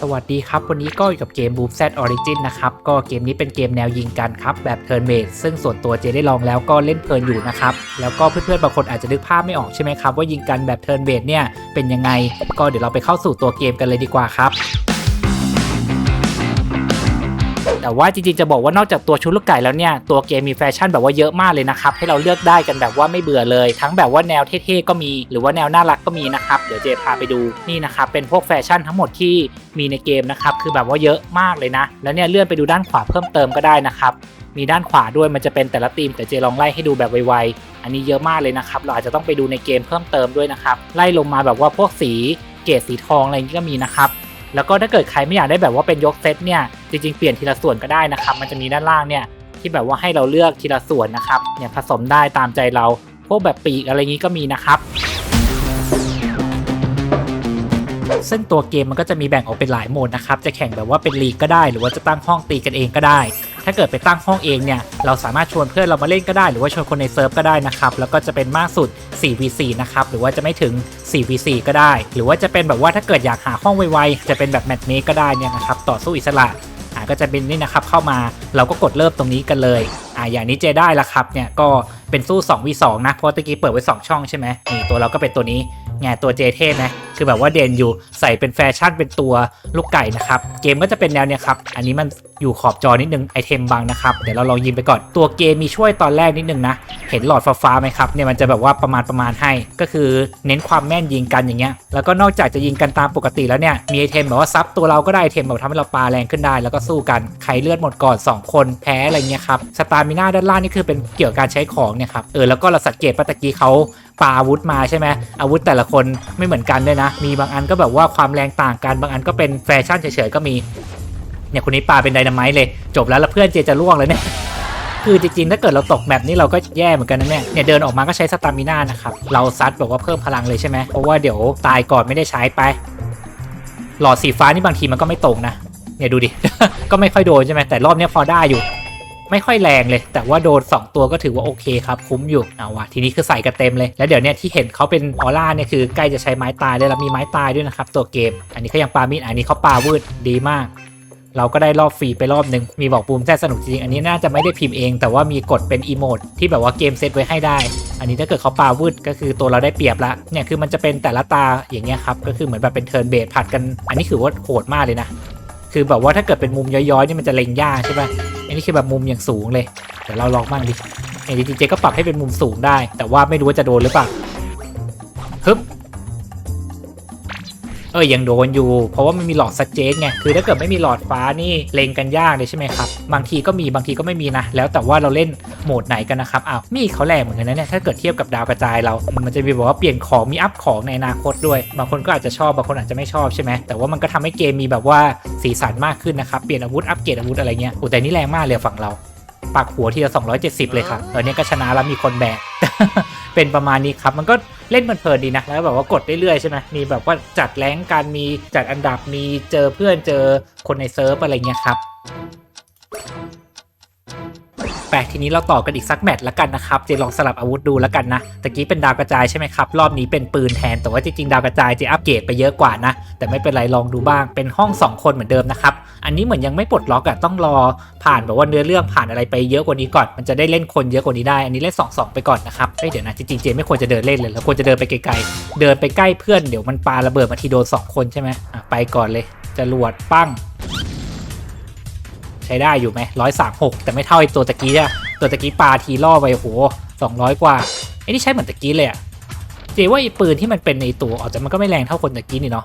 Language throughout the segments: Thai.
สวัสดีครับ วันนี้ก็อยู่กับเกม Boom Z Origin นะครับ ก็เกมนี้เป็นเกมแนวยิงกันครับ แบบ Turn Based ซึ่งส่วนตัวเจได้ลองแล้วก็เล่นเพลินอยู่นะครับ แล้วก็เพื่อนๆบางคนอาจจะนึกภาพไม่ออกใช่ไหมครับ ว่ายิงกันแบบ Turn Based เนี่ยเป็นยังไง ก็เดี๋ยวเราไปเข้าสู่ตัวเกมกันเลยดีกว่าครับ แต่ว่าจริงๆจะบอกว่านอกจากตัวชุดลูกไก่แล้วเนี่ยตัวเกมมีแฟชั่นแบบว่าเยอะมากเลยนะครับให้เราเลือกได้กันแบบว่าไม่เบื่อเลย ทั้งแบบว่าแนวเท่ๆก็มี หรือว่าแนวน่ารักก็มีนะครับเดี๋ยวเจพาไปดูนี่นะครับเป็นพวกแฟชั่นทั้งหมดที่มีในเกมนะครับคือแบบว่าเยอะมากเลยนะ แล้วเนี่ยเลื่อนไปดูด้านขวาเพิ่มเติมก็ได้นะครับมีด้านขวาด้วยมันจะเป็นแต่ละธีมแต่เจลองไล่ให้ดูแบบไวๆอันนี้เยอะมากเลยนะครับเราอาจจะต้องไปดูในเกมเพิ่มเติมด้วยนะครับไล่ลงมาแบบว่าพวกสีเกรดสีทองอะไรอย่างนี้ก็มีนะครับแล้วก็ถ้าเกิดใครไม่อยากได้แบบว่าเป็นยกเซตเนี่ย จริงๆเปลี่ยนทีละส่วนก็ได้นะครับ มันจะมีด้านล่างเนี่ยที่แบบว่าให้เราเลือกทีละส่วนนะครับเนี่ยผสมได้ตามใจเรา พวกแบบปีกอะไรงนี้ก็มีนะครับ ซึ่งตัวเกมมันก็จะมีแบ่งออกเป็นหลายโหมดนะครับ จะแข่งแบบว่าเป็นลีกก็ได้ หรือว่าจะตั้งห้องตีกันเองก็ได้ ถ้าเกิดไปตั้งห้องเองเนี่ย เราสามารถชวนเพื่อนเรามาเล่นก็ได้ หรือว่าชวนคนในเซิร์ฟก็ได้นะครับ แล้วก็จะเป็นมากสุด 4v4 นะครับ หรือว่าจะไม่ถึง 4v4 ก็ได้ หรือว่าจะเป็นแบบว่าถ้าเกิดอยากหาห้องไวๆ จะเป็นแบบแมตช์เมกก็ได้เนี่ยนะครับ ต่อสู้อิสระ ก็จะเป็นนี่นะครับเข้ามาเราก็กดเริ่มตรงนี้กันเลยอ่าอย่างนี้เจได้ละครับเนี่ยก็เป็นสู้ 2v2 นะเพราะตะกี้เปิดไว้ 2 ช่องใช่ไหมนี่ตัวเราก็เป็นตัวนี้ไงตัวเจเทพนะคือแบบว่าเด่นอยู่ใส่เป็นแฟชั่นเป็นตัวลูกไก่นะครับเกมก็จะเป็นแนวเนี่ยครับอันนี้มันอยู่ขอบจอนิดนึงไอเทมบังนะครับเดี๋ยวเราลองยิงไปก่อนตัวเกมมีช่วยตอนแรกนิดนึงนะเห็นหลอดฟ้าไหมครับเนี่ยมันจะแบบว่าประมาณประมาณให้ ก็คือเน้นความแม่นยิงกันอย่างเงี้ยแล้วก็นอกจากจะยิงกันตามปกติแล้วเนี่ยมีไอเทมแบบว่าซับตัวเราก็ได้ไอเทมแบบทำให้เราปาแรงขึ้นได้ แล้วก็สู้กันใครเลือดหมดก่อน 2 คนแพ้อะไรเงี้ยครับสตาร์มิน่าด้านล่างนี่คือเป็นเกี่ยวกับการใช้ของเนี่ยครับเออแล้วก็เราสังเกตปาตะกี้เขาปาอาวุธมาใช่ไหมอาวุธแต่ละคนไม่เหมือนกันด้วยนะ มีบางอันก็แบบว่าความแรงต่างกัน บางอันก็เป็นแฟชั่นเฉยๆก็มี เนี่ยคนนี้ปาเป็นไดนาไมต์เลย จบแล้วแล้วเพื่อนเจจะล่วงเลยเนี่ยคือจริงๆ ถ้าเกิดเราตกแมปนี้เราก็แย่เหมือนกันนะเนี่ยเนี่ยเดินออกมาก็ใช้สตามิน่านะครับ เราซัดแบบว่าเพิ่มพลังเลยใช่ไหมเพราะว่าเดี๋ยวตายก่อนไม่ได้ใช้ไป หลอดสีฟ้านี่บางทีมันก็ไม่ตรงนะ เนี่ยดูดิ ก็ไม่ค่อยโดนใช่ไหมแต่รอบนี้พอได้อยู่ ไม่ค่อยแรงเลย แต่ว่าโดน 2 ตัวก็ถือว่าโอเคครับ คุ้มอยู่เอาวะทีนี้คือใส่กันเต็มเลย แล้วเดี๋ยวเนี่ยที่เห็นเขาเป็นออร่าเนี่ยคือใกล้จะใช้ไม้ตายได้แล้วมีไม้ตายด้วยนะครับตัวเกม อันนี้เขายังปามีดอันนี้เขาปาวืดดีมาก เราก็ได้รอบฟรีไปรอบหนึ่งมีบอกบูมแท้สนุกจริง อันนี้น่าจะไม่ได้พิมพ์เอง แต่ว่ามีกดเป็นอีโมดที่แบบว่าเกมเซตไว้ให้ได้ อันนี้ถ้าเกิดเขาปาวืดก็คือตัวเราได้เปรียบละ เนี่ยคือมันจะเป็นแต่ละตาอย่างเงี้ยครับ ก็คือเหมือนแบบเป็นเทิร์นเบสผัดกัน อันนี้คือว่าโหดมากเลยนะ คือแบบว่าถ้าเกิดเป็นมุมย้อยๆนี่มันจะเล็งยากใช่ป่ะอันนี้คือแบบมุมอย่างสูงเลย เดี๋ยวเราลองบ้างดิไอ้ดีเจก็ปรับให้เป็นมุมสูงได้ แต่ว่าไม่รู้ว่าจะโดนหรือเปล่าฮึบ เออยังโดนอยู่ เพราะว่ามันมีหลอดสเจตไงคือถ้าเกิดไม่มีหลอดฟ้านี่เล็งกันยากเลยใช่ไหมครับบางทีก็มีบางทีก็ไม่มีนะ แล้วแต่ว่าเราเล่นโหมดไหนกันนะครับอ้าวมีเขาแรงเหมือนกันนะเนี่ยถ้าเกิดเทียบกับดาวกระจายเรา มันจะมีบอกว่าเปลี่ยนของมีอัพของในอนาคตด้วย บางคนก็อาจจะชอบบางคนอาจจะไม่ชอบใช่ไหมแต่ว่ามันก็ทำให้เกมมีแบบว่าสีสันมากขึ้นนะครับเปลี่ยนอาวุธอัปเกรดอาวุธอะไรเงี้ยโอ้แต่นี่แรงมากเลยฝั่งเราปักหัวทีละ270 เลยค่ะตอนนี้ก็ชนะแล้วมีคนแบก เป็นประมาณนี้ครับ มันก็เล่นเพลินๆดีนะแล้วแบบว่ากดเรื่อยๆใช่ไหมมีแบบว่าจัดแรงการมีจัดอันดับมีเจอเพื่อนเจอคนในเซิร์ฟอะไรเงี้ยครับ แปทีนี้เราต่อกันอีกสักแมตช์ละกันนะครับเจลองสลับอาวุธดูละกันนะตะกี้เป็นดาวกระจายใช่ไหมครับรอบนี้เป็นปืนแทนแต่ว่าจริงๆดาวกระจายเจอัปเกรดไปเยอะกว่านะ แต่ไม่เป็นไรลองดูบ้างเป็นห้อง 2 คนเหมือนเดิมนะครับอันนี้เหมือนยังไม่ปลดล็อกอะต้องรอผ่านแบบว่าเนื้อเรื่องผ่านอะไรไปเยอะกว่านี้ก่อน มันจะได้เล่นคนเยอะกว่านี้ได้อันนี้เล่น2 2ไปก่อนนะครับเอ้ยเดี๋ยวนะจริงๆเจไม่ควรจะเดินเล่นเลยเราควรจะเดินไปไกลๆเดินไปใกล้เพื่อนเดี๋ยวมันปาระเบิดมาทีโดนสองคนใช่ไหมอะไปก่อนเลยจรวดปั้ง ใช้ได้อยู่ไหมร้อยสามหกแต่ไม่เท่าไอตัวตะกี้อะตัวตะกี้ปาทีล่อไปโหสองร้อยกว่าไอ้นี่ใช้เหมือนตะกี้เลยอะเจว่าไอปืนที่มันเป็นในตัวออกจากมันก็ไม่แรงเท่าคนตะกี้นี่เนาะ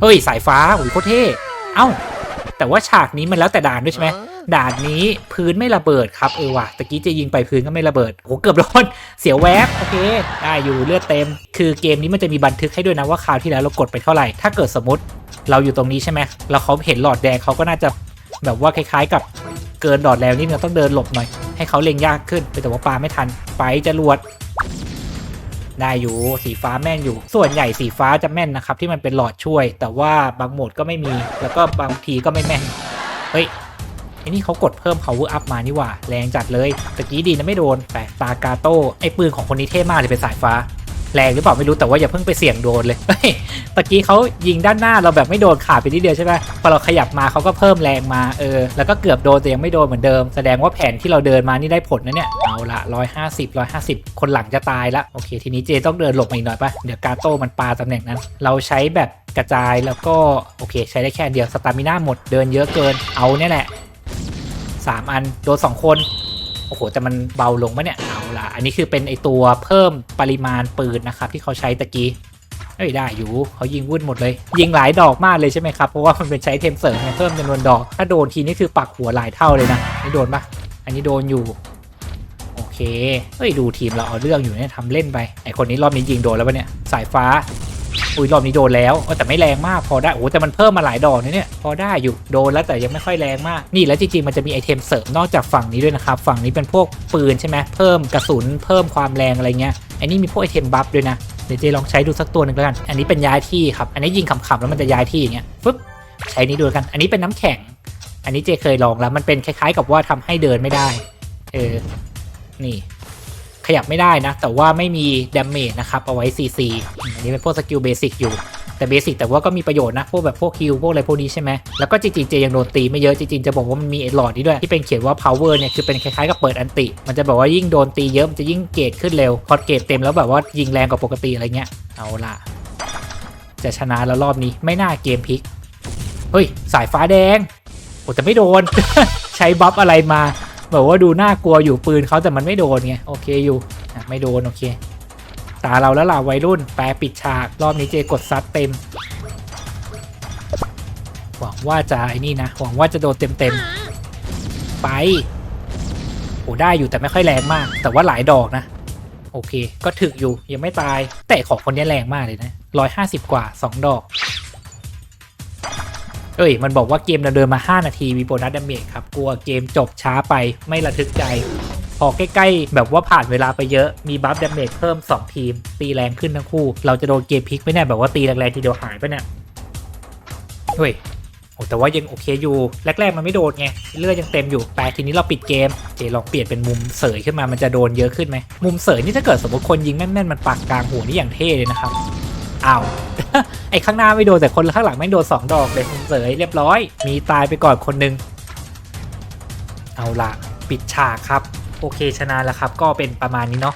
เฮ้ยสายฟ้าโอ้ยโคตรเท่เอ้า แต่ว่าฉากนี้มันแล้วแต่ด่านด้วยใช่ไหมด่านนี้พื้นไม่ระเบิดครับเออว่ะตะกี้จะยิงไปพื้นก็ไม่ระเบิดโอ้โหเกือบโดนเสียวแวบโอเคได้อยู่เลือดเต็ม คือเกมนี้มันจะมีบันทึกให้ด้วยนะว่าคราวที่แล้วเรากดไปเท่าไหร่ถ้าเกิดสมมติเราอยู่ตรงนี้ใช่ไหมแล้วเขาเห็นหลอดแดงเขาก็น่าจะ แบบว่าคล้ายๆ กับเกินหลอดแล้วนี่เราต้องเดินหลบหน่อยให้เขาเล็งยากขึ้นแต่ว่าปลาไม่ทันไปจะรวดได้อยู่สีฟ้าแม่นอยู่ ส่วนใหญ่สีฟ้าจะแม่นนะครับที่มันเป็นหลอดช่วย แต่ว่าบางโหมดก็ไม่มี แล้วก็บางทีก็ไม่แม่น เฮ้ยไอ้นี่เขากดเพิ่ม power up มานี่ว่า แรงจัดเลยตะกี้ดีนะไม่โดนแต่ตากาโต้ไอ้ปืนของคนนี้เท่มากเลยเป็นสายฟ้า แรงหรือเปล่าไม่รู้แต่ว่าอย่าเพิ่งไปเสี่ยงโดนเลยตะกี้เขายิงด้านหน้าเราแบบไม่โดนขาดไปนิดเดียวใช่ไหมพอเราขยับมาเขาก็เพิ่มแรงมาเออแล้วก็เกือบโดนแต่ยังไม่โดนเหมือนเดิม แสดงว่าแผนที่เราเดินมานี่ได้ผลนะเนี่ยเอาละ150 150 คนหลังจะตายละโอเค ทีนี้เจต้องเดินหลบมาอีกหน่อยปะเดี๋ยวกาโต้มันปาตำแหน่งนั้น เราใช้แบบกระจายแล้วก็โอเค ใช้ได้แค่เดียวสตามิน่าหมดเดินเยอะเกินเอาเนี่ยแหละสามอันโดนสองคน โอ้โห แต่มันเบาลงปะเนี่ย เอาล่ะ อันนี้คือเป็นไอตัวเพิ่มปริมาณปืนนะครับ ที่เขาใช้ตะกี้เอ้ยได้อยู่เขายิงวุ่นหมดเลย ยิงหลายดอกมากเลยใช่ไหมครับ เพราะว่ามันเป็นใช้เทมเสริมเพิ่มจำนวนดอก ถ้าโดนทีนี่คือปักหัวหลายเท่าเลยนะนี่โดนปะอันนี้โดนอยู่ โอเคเฮ้ยดูทีมเราเอาเรื่องอยู่เนี่ยทำเล่นไปไอคนนี้รอบนี้ยิงโดนแล้วปะเนี่ยสายฟ้า อุ้ยรอบนี้โดนแล้วเออแต่ไม่แรงมากพอได้โอ้แต่มันเพิ่มมาหลายดอกนะเนี่ยพอได้อยู่โดนแล้วแต่ยังไม่ค่อยแรงมากนี่แล้วจริงๆมันจะมีไอเทมเสริมนอกจากฝั่งนี้ด้วยนะครับฝั่งนี้เป็นพวกปืนใช่ไหมเพิ่มกระสุนเพิ่มความแรงอะไรเงี้ยอันนี้มีพวกไอเทมบัฟด้วยนะเดี๋ยวเจลองใช้ดูสักตัวหนึ่งแล้วกันอันนี้เป็นย้ายที่ครับอันนี้ยิงขำๆแล้วมันจะย้ายที่อย่างเงี้ยฟึ๊บใช้นี้ดูแล้วกัน อันนี้เป็นน้ำแข็ง อันนี้เจเคยลองแล้วมันเป็นคล้ายๆ กับว่าทำให้เดินไม่ได้เออนี่ ขยับไม่ได้นะ แต่ว่าไม่มีดาเมจนะครับ เอาไว้ CC อันนี้เป็นพวกสกิลเบสิกอยู่ แต่เบสิกแต่ว่าก็มีประโยชน์นะ พวกแบบพวกฮิลพวกอะไรพวกนี้ใช่ไหมแล้วก็จริงๆเจยังโดนตีไม่เยอะจริงๆจะบอกว่ามันมีไอ้หลอดนี้ด้วย ที่เป็นเขียนว่า power เนี่ยคือเป็นคล้ายๆกับเปิดอันติ มันจะบอกว่ายิ่งโดนตีเยอะมันจะยิ่งเกรดขึ้นเร็วพอเกรดเต็มแล้วแบบว่ายิงแรงกว่าปกติอะไรเงี้ยเอาล่ะ จะชนะแล้วรอบนี้ไม่น่าเกมพลิกเฮ้ยสายฟ้าแดงโอ้แต่ไม่โดน ใช้บัฟอะไรมา แบบว่าดูน่ากลัวอยู่ปืนเขาแต่มันไม่โดนไงโอเคอยู่ไม่โดนโอเค ตาเราแล้วล่ะวัยรุ่น แปรปิดฉาก รอบนี้เจกดซัดเต็ม หวังว่าจะไอ้นี่นะหวังว่าจะโดนเต็มเต็มไปโอ้ได้อยู่แต่ไม่ค่อยแรงมาก แต่ว่าหลายดอกนะ โอเค ก็ถึกอยู่ยังไม่ตาย แต่ของคนนี้แรงมากเลยนะร้อยห้าสิบกว่าสองดอก เอ้ย มันบอกว่าเกมดำเนินมา 5 นาทีมีโบนัสดาเมจครับ กลัวเกมจบช้าไปไม่ระทึกใจ พอใกล้ๆ แบบว่าผ่านเวลาไปเยอะ มีบัฟดาเมจเพิ่ม 2 ทีม ตีแรงขึ้นทั้งคู่ เราจะโดนเกมพลิกไหมเนี่ยแบบว่าตีแรงๆทีเดียวหายไปเนี่ย เฮ้ยโอ้แต่ว่ายังโอเคอยู่ แรกๆ มันไม่โดนไง เลือดยังเต็มอยู่ แต่ทีนี้เราปิดเกมเจลองเปลี่ยนเป็นมุมเสยขึ้นมา มันจะโดนเยอะขึ้นไหม มุมเสยนี่ถ้าเกิดสมมติคนยิงแม่นๆ มันปักกลางหัวนี่อย่างเท่เลยนะครับ อ้าว ไอ้ข้างหน้าไม่โดนแต่คนข้างหลังไม่งโดนสองดอกเลยมุมเสยเรียบร้อย มีตายไปก่อนคนหนึง เอาละปิดฉากครับ โอเคชนะแล้วครับ ก็เป็นประมาณนี้เนาะ